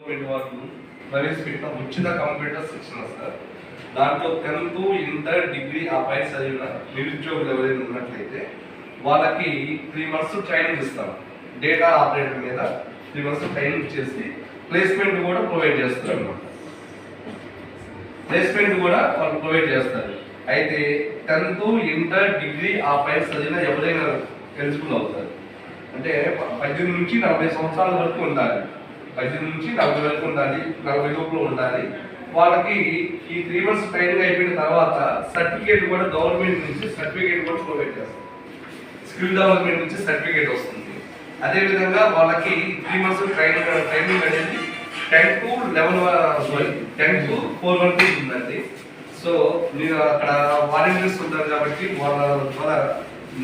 Government వాళ్ళు ప్రవేశపెట్టిన ఉచిత కంప్యూటర్ శిక్షణ సార్. దాంట్లో టెన్త్ ఇంటర్ డిగ్రీ ఆ పై చదివిన నిరుద్యోగులు ఎవరైనా ఉన్నట్లయితే వాళ్ళకి త్రీ మంత్స్ ట్రైనింగ్ ఇస్తాం. డేటా ఆపరేటర్ మీద త్రీ మంత్స్ ట్రైనింగ్ చేసి ప్లేస్మెంట్ కూడా ప్రొవైడ్ చేస్తారు. అన్నమాట ప్లేస్మెంట్ కూడా వాళ్ళు ప్రొవైడ్ చేస్తారు. అయితే టెన్త్ ఇంటర్ డిగ్రీ ఆ పై చదివిన ఎవరైనా ఎలిజిబుల్ అవుతారు. అంటే పద్దెనిమిది నుంచి నలభై సంవత్సరాల వరకు ఉండాలి. ఐదు నుంచి నలభై వరకు ఉండాలి నలభై లోపల ఉండాలి. వాళ్ళకి ఈ త్రీ మంత్స్ ట్రైనింగ్ అయిపోయిన తర్వాత సర్టిఫికేట్ కూడా గవర్నమెంట్ నుంచి సర్టిఫికేట్ కూడా ప్రొవైడ్ చేస్తారు. స్కిల్ డెవలప్మెంట్ నుంచి సర్టిఫికేట్ వస్తుంది. అదేవిధంగా వాళ్ళకి త్రీ మంత్స్ ట్రైనింగ్ ట్రైనింగ్ అనేది ten to eleven sorry ten to four వరకు ఉందండి. సో మీరు అక్కడ వాలంటీర్స్ ఉంటారు కాబట్టి వాళ్ళ ద్వారా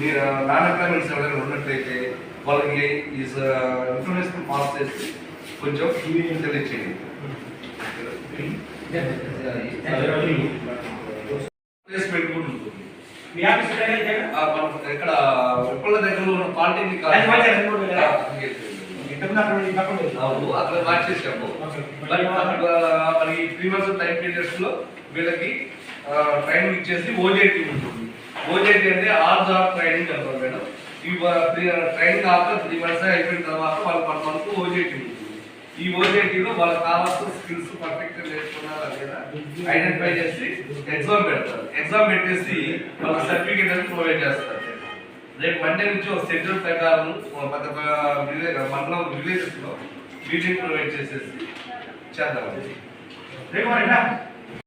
మీరు నాన్ ఎంప్లాయ్మెంట్స్ ఎవరైనా ఉన్నట్లయితే వాళ్ళకి ఈ uh, ఇన్ఫర్మేషన్ పాస్ చేసి కొంచెం తెలియచేయండి ప్లేస్మెంట్ కూడా ఉంటుంది. మీ ఆఫీస్ ఇక్కడ ఉప్పల దగ్గరలో ఉన్న పాలిటెక్నిక్ అక్కడ. అవును మార్చేసాము. మరి త్రీ మంత్స్ టైం పీరియడ్స్లో వీళ్ళకి ట్రైనింగ్ ఇచ్చేసి ఓజేటీ ఉంటుంది. ఓజేటీ అంటే ఆర్ జాబ్ ట్రైనింగ్ అంటారు మేడం. ఈ ట్రైనింగ్ ఆఫ్టర్ త్రీ మంత్స్ అయిపోయిన తర్వాత వాళ్ళకి వన్ మంత్ ఓజేటీ ఉంటుంది. ఈ ఓజేటీలో వాళ్ళకి కావాల్సిన స్కిల్స్ పర్ఫెక్ట్ నేర్చుకున్నారా లేదా? ఐడెంటిఫై చేసి ఎగ్జామ్ పెడతారు ఎగ్జామ్ పెట్టేసి వాళ్ళ సర్టిఫికేట్ అనేది ప్రొవైడ్ చేస్తారు. రేపు మండే నుంచి ఒక షెడ్యూల్ ప్రకారం పెద్ద మండలం విలేజెస్లో మీటింగ్ ప్రొవైడ్ చేసేసి చేద్దాం. రేపు